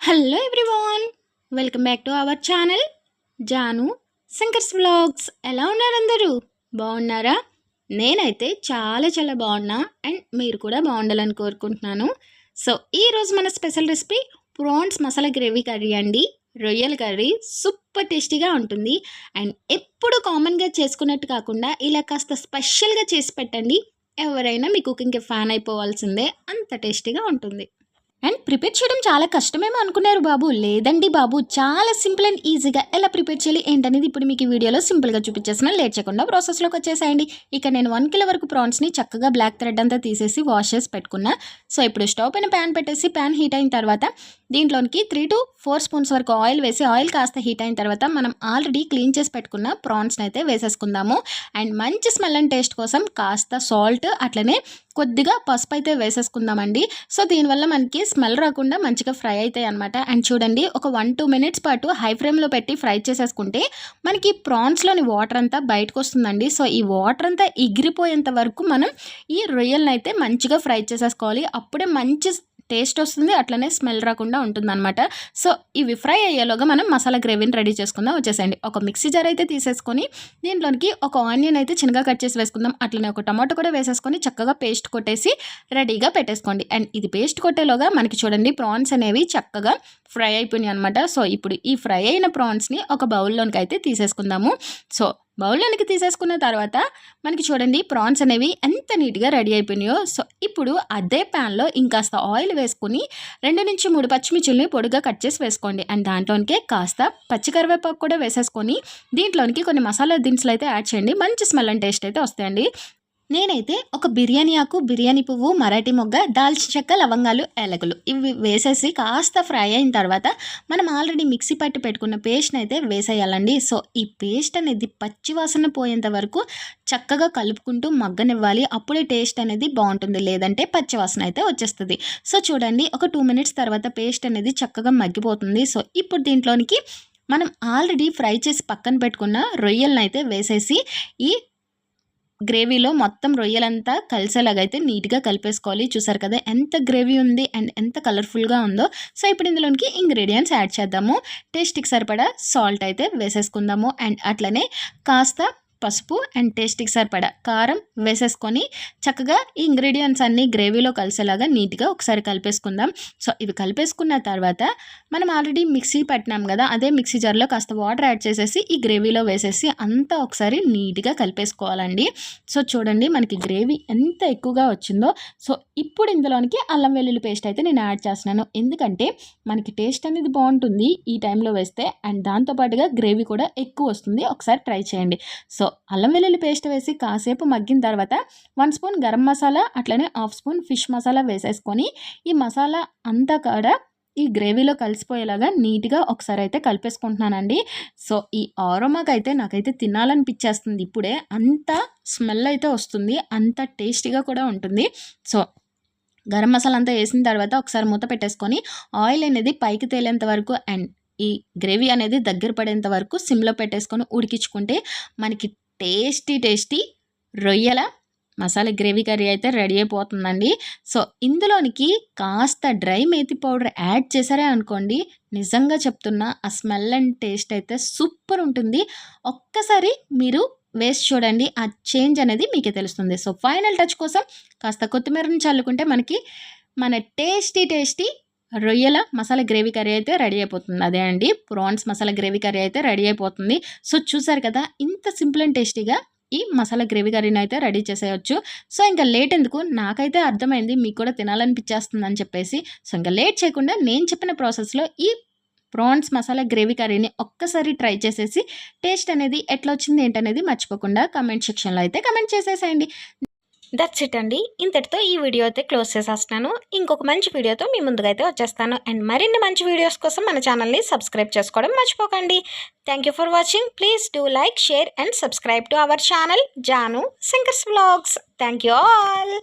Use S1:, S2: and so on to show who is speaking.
S1: Hello everyone welcome back to our channel Janu Shankar's blogs ఎలా ఉన్నారు అందరూ? బాగున్నారా? నేనైతే చాలా చాలా బాగున్నా అండ్ మీరు కూడా బాగుండాలని కోరుకుంటున్నాను. సో ఈరోజు మన special recipe prawns masala gravy curry అండి. రొయ్యల కర్రీ సూపర్ టేస్టీగా ఉంటుంది. అండ్ ఎప్పుడు కామన్గా చేసుకున్నట్టు కాకుండా ఇలా కాస్త స్పెషల్గా చేసి పెట్టండి. ఎవరైనా మీ కుకింగ్కి ఫ్యాన్ అయిపోవాల్సిందే. అంత టేస్టీగా ఉంటుంది. అండ్ ప్రిపేర్ చేయడం చాలా కష్టమేమో అనుకున్నారు బాబు. లేదండి బాబు. చాలా సింపుల్ అండ్ ఈజీగా ఎలా ప్రిపేర్ చేయాలి ఏంటనేది ఇప్పుడు మీకు ఈ వీడియోలో సింపుల్గా చూపించేసిన లేట్ చేయకుండా ప్రాసెస్లోకి వచ్చేసాయండి. ఇక నేను వన్ కిలో వరకు ప్రాన్స్ని చక్కగా బ్లాక్ థ్రెడ్ అంతా తీసేసి వాష్ చేసి పెట్టుకున్నా. సో ఇప్పుడు స్టవ్ పైన ప్యాన్ పెట్టేసి ప్యాన్ హీట్ అయిన తర్వాత దీంట్లోనికి త్రీ టు ఫోర్ స్పూన్స్ వరకు ఆయిల్ వేసి ఆయిల్ కాస్త హీట్ అయిన తర్వాత మనం ఆల్రెడీ క్లీన్ చేసి పెట్టుకున్న ప్రాన్స్ని అయితే వేసేసుకుందాము. అండ్ మంచి స్మెల్ అండ్ టేస్ట్ కోసం కాస్త సాల్ట్ అట్లనే కొద్దిగా పసుపు అయితే వేసేసుకుందామండి. సో దీనివల్ల మనకి స్మెల్ రాకుండా మంచిగా ఫ్రై అవుతాయి అనమాట అండ్ చూడండి ఒక వన్ టూ మినిట్స్ పాటు హై ఫ్లేమ్లో పెట్టి ఫ్రై చేసేసుకుంటే మనకి ప్రాన్స్లోని వాటర్ అంతా బయటకు వస్తుందండి సో ఈ వాటర్ అంతా ఎగిరిపోయేంత వరకు మనం ఈ రొయ్యలను అయితే మంచిగా ఫ్రై చేసేసుకోవాలి. అప్పుడే మంచి టేస్ట్ వస్తుంది అట్లనే స్మెల్ రాకుండా ఉంటుంది అనమాట సో ఇవి ఫ్రై అయ్యేలోగా మనం మసాలా గ్రేవీని రెడీ చేసుకుందాం వచ్చేసేయండి. ఒక మిక్సీ జార్ అయితే తీసేసుకొని దీంట్లోనికి ఒక ఆనియన్ అయితే చిన్నగా కట్ చేసి వేసుకుందాం. అట్లనే ఒక టమాటో కూడా వేసేసుకొని చక్కగా పేస్ట్ కొట్టేసి రెడీగా పెట్టేసుకోండి. అండ్ ఇది పేస్ట్ కొట్టేలోగా మనకి చూడండి ప్రాన్స్ అనేవి చక్కగా ఫ్రై అయిపోయినాయి అనమాట సో ఇప్పుడు ఈ ఫ్రై అయిన ప్రాన్స్ని ఒక బౌల్లోనికి అయితే తీసేసుకుందాము. సో బౌల్లోనికి తీసేసుకున్న తర్వాత మనకి చూడండి ప్రాన్స్ అనేవి ఎంత నీట్గా రెడీ అయిపోయినాయో. సో ఇప్పుడు అదే ప్యాన్లో ఇంకాస్త ఆయిల్ వేసుకుని రెండు నుంచి మూడు పచ్చిమిర్చిల్ని పొడిగా కట్ చేసి వేసుకోండి. అండ్ దాంట్లోనికే కాస్త పచ్చి కరివేపాకు కూడా వేసేసుకొని దీంట్లోనికి కొన్ని మసాలా దినుసులు అయితే యాడ్ చేయండి. మంచి స్మెల్ అండ్ టేస్ట్ అయితే వస్తాయండి. నేనైతే ఒక బిర్యానీ ఆకు బిర్యానీ పువ్వు మరాఠీ మొగ్గ దాల్చిన చెక్క లవంగాలు ఏలకులు ఇవి వేసేసి కాస్త ఫ్రై అయిన తర్వాత మనం ఆల్రెడీ మిక్సీ పట్టి పెట్టుకున్న పేస్ట్ని అయితే వేసేయాలండి. సో ఈ పేస్ట్ అనేది పచ్చి వాసన పోయేంత వరకు చక్కగా కలుపుకుంటూ మగ్గనివ్వాలి. అప్పుడే టేస్ట్ అనేది బాగుంటుంది. లేదంటే పచ్చి వాసన అయితే వచ్చేస్తుంది. సో చూడండి ఒక టూ మినిట్స్ తర్వాత పేస్ట్ అనేది చక్కగా మగ్గిపోతుంది. సో ఇప్పుడు దీంట్లోనికి మనం ఆల్రెడీ ఫ్రై చేసి పక్కన పెట్టుకున్న రొయ్యలను అయితే వేసేసి ఈ గ్రేవీలో మొత్తం రొయ్యలంతా కలిసేలాగా అయితే నీట్గా కలిపేసుకోవాలి. చూసారు కదా ఎంత గ్రేవీ ఉంది అండ్ ఎంత కలర్ఫుల్గా ఉందో. సో ఇప్పుడు ఇందులోనికి ఇంగ్రీడియంట్స్ యాడ్ చేద్దాము. టేస్ట్కి సరిపడా సాల్ట్ అయితే వేసేసుకుందాము. అండ్ అట్లనే కాస్త పసుపు అండ్ టేస్ట్కి సరిపడా కారం వేసేసుకొని చక్కగా ఈ ఇంగ్రీడియంట్స్ అన్నీ గ్రేవీలో కలిసేలాగా నీట్గా ఒకసారి కలిపేసుకుందాం. సో ఇవి కలిపేసుకున్న తర్వాత మనం ఆల్రెడీ మిక్సీ పెట్టినాం కదా అదే మిక్సీ జార్లో కాస్త వాటర్ యాడ్ చేసేసి ఈ గ్రేవీలో వేసేసి అంతా ఒకసారి నీట్గా కలిపేసుకోవాలండి. సో చూడండి మనకి గ్రేవీ ఎంత ఎక్కువగా వచ్చిందో. సో ఇప్పుడు ఇందులోనికి అల్లం వెల్లుల్లి పేస్ట్ అయితే నేను యాడ్ చేస్తున్నాను. ఎందుకంటే మనకి టేస్ట్ అనేది బాగుంటుంది ఈ టైంలో వేస్తే అండ్ దాంతోపాటుగా గ్రేవీ కూడా ఎక్కువ వస్తుంది. ఒకసారి ట్రై చేయండి. సో అల్లం వెల్లుల్లి పేస్ట్ వేసి కాసేపు మగ్గిన తర్వాత వన్ స్పూన్ గరం మసాలా అట్లనే హాఫ్ స్పూన్ ఫిష్ మసాలా వేసేసుకొని ఈ మసాలా అంతా కూడా ఈ గ్రేవీలో కలిసిపోయేలాగా నీట్గా ఒకసారి అయితే కలిపేసుకుంటున్నానండి. సో ఈ ఆరోమాకి అయితే నాకైతే తినాలనిపించేస్తుంది ఇప్పుడే అంత స్మెల్ అయితే వస్తుంది అంత టేస్టీగా కూడా ఉంటుంది. సో గరం మసాలా అంతా వేసిన తర్వాత ఒకసారి మూత పెట్టేసుకొని ఆయిల్ అనేది పైకి తేలేంత వరకు అండ్ ఈ గ్రేవీ అనేది దగ్గర పడేంత వరకు సిమ్లో పెట్టేసుకొని ఉడికించుకుంటే మనకి టేస్టీ టేస్టీ రొయ్యల మసాలా గ్రేవీ కర్రీ అయితే రెడీ అయిపోతుందండి. సో ఇందులోనికి కాస్త డ్రై మేతి పౌడర్ యాడ్ చేశారే అనుకోండి నిజంగా చెప్తున్నా ఆ స్మెల్ అండ్ టేస్ట్ అయితే సూపర్ ఉంటుంది. ఒక్కసారి మీరు వేస్ట్ చూడండి ఆ చేంజ్ అనేది మీకే తెలుస్తుంది. సో ఫైనల్ టచ్ కోసం కాస్త కొత్తిమీరని చల్లుకుంటే మనకి మన టేస్టీ టేస్టీ రొయ్యల మసాలా గ్రేవీ కర్రీ అయితే రెడీ అయిపోతుంది. అదే అండి ప్రాన్స్ మసాలా గ్రేవీ కర్రీ అయితే రెడీ అయిపోతుంది. సో చూసారు కదా ఇంత సింపుల్ అండ్ టేస్టీగా ఈ మసాలా గ్రేవీ కర్రీని అయితే రెడీ చేసేయచ్చు. సో ఇంకా లేట్ ఎందుకు? నాకైతే అర్థమైంది మీకు కూడా తినాలనిపించేస్తుంది అని చెప్పేసి. సో ఇంకా లేట్ చేయకుండా నేను చెప్పిన ప్రాసెస్లో ఈ ప్రాన్స్ మసాలా గ్రేవీ కర్రీని ఒక్కసారి ట్రై చేసేసి టేస్ట్ అనేది ఎట్లా వచ్చింది ఏంటనేది మర్చిపోకుండా కమెంట్ సెక్షన్లో అయితే కమెంట్ చేసేసేయండి. దట్స్ ఇట్ అండి. ఇంతటితో ఈ వీడియో అయితే క్లోజ్ చేసేస్తున్నాను. ఇంకొక మంచి వీడియోతో మీ ముందుకైతే వచ్చేస్తాను. అండ్ మరిన్ని మంచి వీడియోస్ కోసం మన ఛానల్ని సబ్స్క్రైబ్ చేసుకోవడం మర్చిపోకండి. Thank you for watching please do like share and subscribe to our channel Janu singers vlogs thank you all